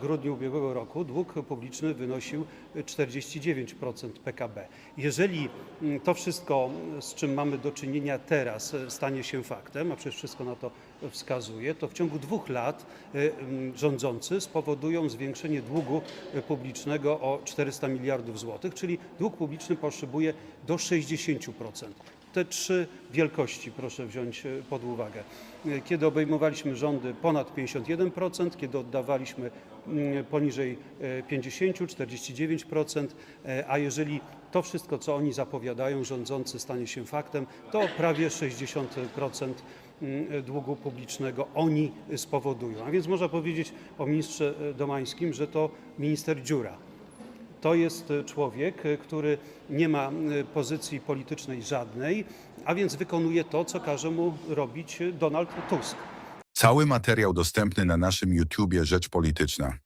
W grudniu ubiegłego roku dług publiczny wynosił 49% PKB. Jeżeli mm, to wszystko, z czym mamy do czynienia teraz, e, stanie się faktem, a przecież wszystko na to wskazuje, to w ciągu dwóch lat e, mm, rządzący spowodują zwiększenie długu e, publicznego o 400 miliardów złotych, czyli dług publiczny poszybuje do 60%. Te trzy wielkości proszę wziąć e, pod uwagę. E, Kiedy obejmowaliśmy rządy ponad 51%, kiedy oddawaliśmy mm, poniżej e, 50, 49%, e, a jeżeli to wszystko, co oni zapowiadają, rządzący stanie się faktem, to prawie 60% mm, długu publicznego oni spowodują. A więc można powiedzieć o ministrze Domańskim, że to minister dziura. To jest e, człowiek, e, który nie ma e, pozycji politycznej żadnej, a więc wykonuje to, co każe mu robić Donald Tusk. Cały materiał dostępny na naszym YouTubie Rzecz Polityczna.